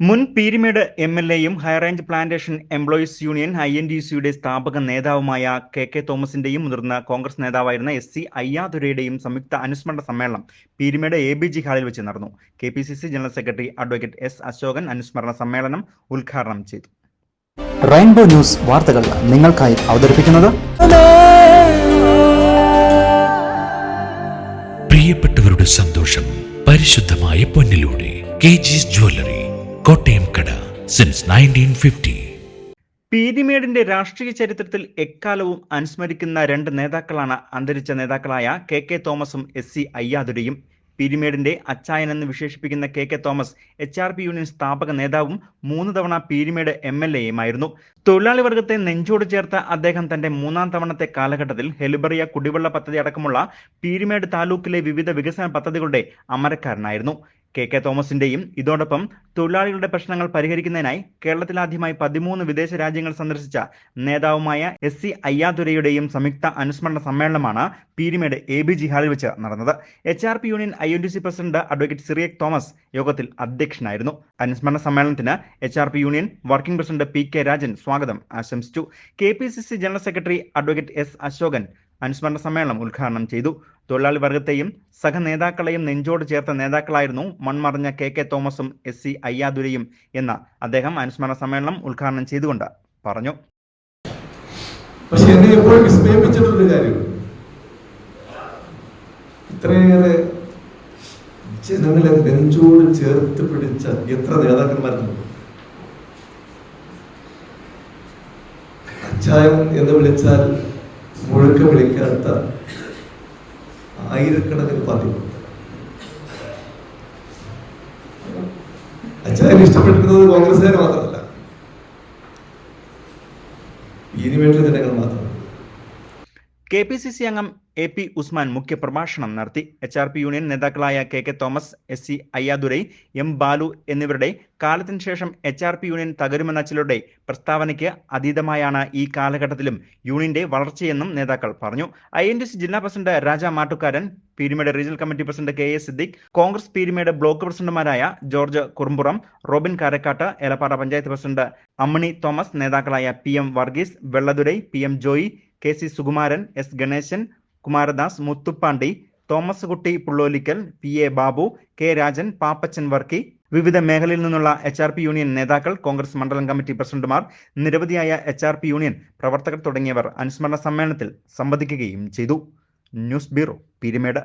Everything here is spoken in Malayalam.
മുൻ പീരിമേട് എം എൽ എയും high range plantation employees union I N D സിയുടെ സ്ഥാപക നേതാവുമായ കെ കെ തോമസിന്റെയും മുതിർന്ന കോൺഗ്രസ് നേതാവായിരുന്ന എസ് സി അയ്യാതുരയുടെയും സംയുക്ത അനുസ്മരണ സമ്മേളനം പീരിമേട് എ ബി ജി ഹാളിൽ വെച്ച് നടന്നു. K P C C general secretary advocate S Ashokan അനുസ്മരണ സമ്മേളനം ഉദ്ഘാടനം ചെയ്തു. റെയിൻബോ ന്യൂസ് വാർത്തകൾ നിങ്ങൾക്കായി അവതരിപ്പിക്കുന്നത് പ്രിയപ്പെട്ടവരുടെ സന്തോഷം പരിശുദ്ധമായ പൊന്നിലൂടെ കെ ജി ജ്വല്ലറി കോട്ടയം കട സിൻസ് നയന്റീൻ ഫിഫ്റ്റി പീരിമേഡിന്റെ രാഷ്ട്രീയ ചരിത്രത്തിൽ എക്കാലവും അനുസ്മരിക്കുന്ന രണ്ട് നേതാക്കളാണ് അന്തരിച്ച നേതാക്കളായ കെ കെ തോമസും എസ് സി അയ്യാദുരയും പീരിമേഡിന്റെ അച്ചായൻ എന്ന് വിശേഷിപ്പിക്കുന്ന K K Thomas H R P union സ്ഥാപക നേതാവും മൂന്ന് തവണ പീരിമേഡ് എം എൽ എയുമായിരുന്നു. തൊഴിലാളി വർഗത്തെ നെഞ്ചോട് ചേർത്ത അദ്ദേഹം തന്റെ മൂന്നാം തവണത്തെ കാലഘട്ടത്തിൽ ഹെലിബറിയ കുടിവെള്ള പദ്ധതി അടക്കമുള്ള പീരിമേഡ് താലൂക്കിലെ വിവിധ വികസന പദ്ധതികളുടെ അമരക്കാരനായിരുന്നു. കെ കെ തോമസിന്റെയും ഇതോടൊപ്പം തൊഴിലാളികളുടെ പ്രശ്നങ്ങൾ പരിഹരിക്കുന്നതിനായി കേരളത്തിലാദ്യമായി പതിമൂന്ന് വിദേശ രാജ്യങ്ങൾ സന്ദർശിച്ച നേതാവുമായ എസ് സി അയ്യാതുരയുടെയും സംയുക്ത അനുസ്മരണ സമ്മേളനമാണ് പീരിമേട് എ ബി ജി ഹാളിൽ വെച്ച് നടന്നത്. H R P union I N D C president advocate Cyriac Thomas യോഗത്തിൽ അധ്യക്ഷനായിരുന്നു. അനുസ്മരണ സമ്മേളനത്തിന് H R P union working president P K Rajan സ്വാഗതം ആശംസിച്ചു. K P C C general secretary advocate S Ashokan അനുസ്മരണ സമ്മേളനം ഉദ്ഘാടനം ചെയ്തു. തൊഴിലാളി വർഗത്തെയും സഹനേതാക്കളെയും നെഞ്ചോട് ചേർത്ത നേതാക്കളായിരുന്നു മൺമറഞ്ഞ കെ കെ തോമസും എസ് സി അയ്യാദുരയും എന്ന് അദ്ദേഹം അനുസ്മരണ സമ്മേളനം ഉദ്ഘാടനം ചെയ്തുകൊണ്ട് പറഞ്ഞു. പക്ഷെ എന്നെ എപ്പോഴും വിസ്മയിപ്പിച്ചിട്ടൊരു കാര്യം. ഇത്രയേറെ ജനങ്ങളെ നെഞ്ചോട് ചേർത്ത് പിടിച്ച എത്ര നേതാക്കന്മാരുണ്ട്? അച്ചായം എന്ന് വിളിച്ചാൽ മുഴുക്ക വിളിക്കാത്ത ആയിരക്കണക്കിന് പതിവ് അച്ഛനെ ഇഷ്ടപ്പെട്ടിരുന്നത് കോൺഗ്രസ്സുകാർ മാത്രമല്ല. ഇനിമേറ്റ് ജനങ്ങൾ മാത്രമല്ല. കെ പി സി സി അംഗം എ പി ഉസ്മാൻ മുഖ്യപ്രഭാഷണം നടത്തി. എച്ച് ആർ പി യൂണിയൻ നേതാക്കളായ K K Thomas S C Ayyadurai M Balu എന്നിവരുടെ കാലത്തിന് ശേഷം എച്ച് ആർ പി യൂണിയൻ തകരുമെന്ന ചിലരുടെ പ്രസ്താവനയ്ക്ക് അതീതമായാണ് ഈ കാലഘട്ടത്തിലും യൂണിയന്റെ വളർച്ചയെന്നും നേതാക്കൾ പറഞ്ഞു. ഐ എൻ ഡി സി ജില്ലാ president Raja Mattukaran Peermade regional committee president K A Siddique Congress Peermade block പ്രസിഡന്റുമാരായ George Kurumpuram Robin Karakkad Elappara panchayat president അമ്മണി തോമസ് നേതാക്കളായ P M Varghese Velladurai P M Joy K C Sukumaran S Ganesan Kumaradas Muthupandi Thomas Kutty Pullolickal P A Babu K Rajan Pappachan Varkey വിവിധ മേഖലയിൽ നിന്നുള്ള എച്ച് ആർ പി യൂണിയൻ നേതാക്കൾ കോൺഗ്രസ് മണ്ഡലം കമ്മിറ്റി പ്രസിഡന്റുമാർ നിരവധിയായ എച്ച് ആർ പി യൂണിയൻ പ്രവർത്തകർ തുടങ്ങിയവർ അനുസ്മരണ സമ്മേളനത്തിൽ സംബന്ധിക്കുകയും ചെയ്തു. News bureau Peermade.